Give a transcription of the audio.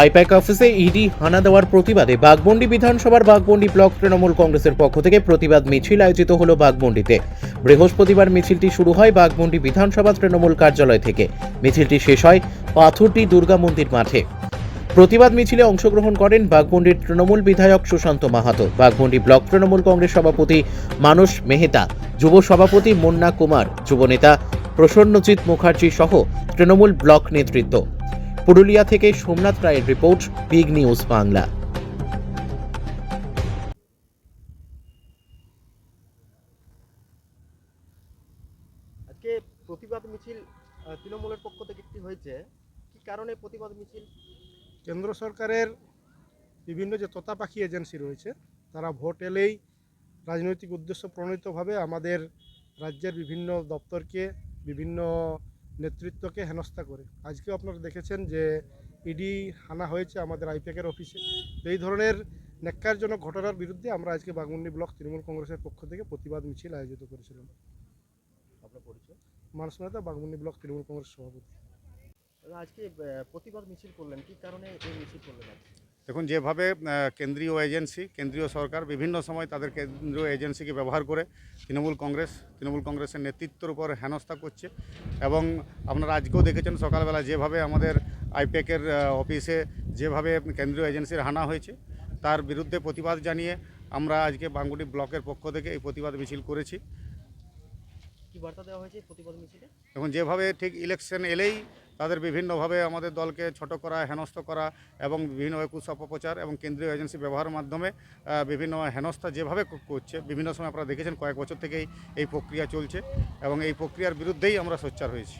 I-PAC অফিসে ED হানা দেওয়ার প্রতিবাদে বাগমন্ডি বিধানসভার বাগমন্ডি ব্লক তৃণমূল কংগ্রেসের পক্ষ থেকে প্রতিবাদ মিছিল আয়োজিত হল বাগমন্ডিতে বৃহস্পতিবার মিছিলটি শুরু হয় বাগমন্ডি বিধানসভা তৃণমূল কার্যালয় থেকে। মিছিলটি শেষ হয় পাথরটি দুর্গা মন্দির মাঠে। প্রতিবাদ মিছিলে অংশগ্রহণ করেন বাগমন্ডির তৃণমূল বিধায়ক সুশান্ত মাহাতো বাগমন্ডি ব্লক তৃণমূল কংগ্রেস সভাপতি মানস মেহতা, যুব সভাপতি মুন্না কুমার যুবনেতা প্রসন্নজিৎ মুখার্জি সহ তৃণমূল ব্লক নেতৃত্ব। পুরুলিয়া থেকে সোমনাথ রায়ের রিপোর্ট বিগ নিউজ বাংলা। আজকে প্রতিবাদ মিছিল তৃণমূলের পক্ষ থেকে একটি হয়েছে। কি কারণে প্রতিবাদ মিছিল? কেন্দ্র সরকারের বিভিন্ন যে তোতা পাখি এজেন্সি রয়েছে তারা ভোট এলেই রাজনৈতিক উদ্দেশ্য প্রণীতভাবে আমাদের রাজ্যের বিভিন্ন দপ্তরকে বিভিন্ন নেতৃত্বকে হেনস্থা করে। আজকেও আপনারা দেখেছেন যে ইডি হানা হয়েছে আমাদের আইপ্যাকের অফিসে। এই ধরনের ন্যাক্কারজনক ঘটনার বিরুদ্ধে আমরা আজকে বাগমুন্ডি ব্লক তৃণমূল কংগ্রেসের পক্ষ থেকে প্রতিবাদ মিছিল আয়োজিত করেছিলাম। আপনার পরিচয়? মানুষ মেহতা বাগমুন্ডি ব্লক তৃণমূল কংগ্রেস সভাপতি। আজকে প্রতিবাদ মিছিল করলেন। কি কারণে এই মিছিল করলেন আজকে? দেখুন যেভাবে কেন্দ্রীয় এজেন্সি কেন্দ্রীয় সরকার বিভিন্ন সময় তাদের কেন্দ্রীয় এজেন্সিকে ব্যবহার করে তৃণমূল কংগ্রেস তৃণমূল কংগ্রেসের নেতৃত্বের উপর হেনস্থা করছে এবং আপনারা আজকেও দেখেছেন সকালবেলা যেভাবে আমাদের আইপ্যাকের অফিসে যেভাবে কেন্দ্রীয় এজেন্সির হানা হয়েছে তার বিরুদ্ধে প্রতিবাদ জানিয়ে আমরা আজকে বাঙ্গুটি ব্লকের পক্ষ থেকে এই প্রতিবাদ মিছিল করেছি। কি বার্তা দেওয়া হয়েছে প্রতিবাদ মিছিলে? এখন যেভাবে ঠিক ইলেকশন এলেই তাদের বিভিন্নভাবে আমাদের দলকে ছোট করা, হেনস্থ করা এবং বিভিন্নভাবে কুসপপ্রচার এবং কেন্দ্রীয় এজেন্সি ব্যবহারের মাধ্যমে বিভিন্ন হেনস্থা যেভাবে করছে, বিভিন্ন সময় আপনারা দেখেছেন কয়েক বছর থেকেই এই প্রক্রিয়া চলছে এবং এই প্রক্রিয়ার বিরুদ্ধেই আমরা সোচ্চার হয়েছি।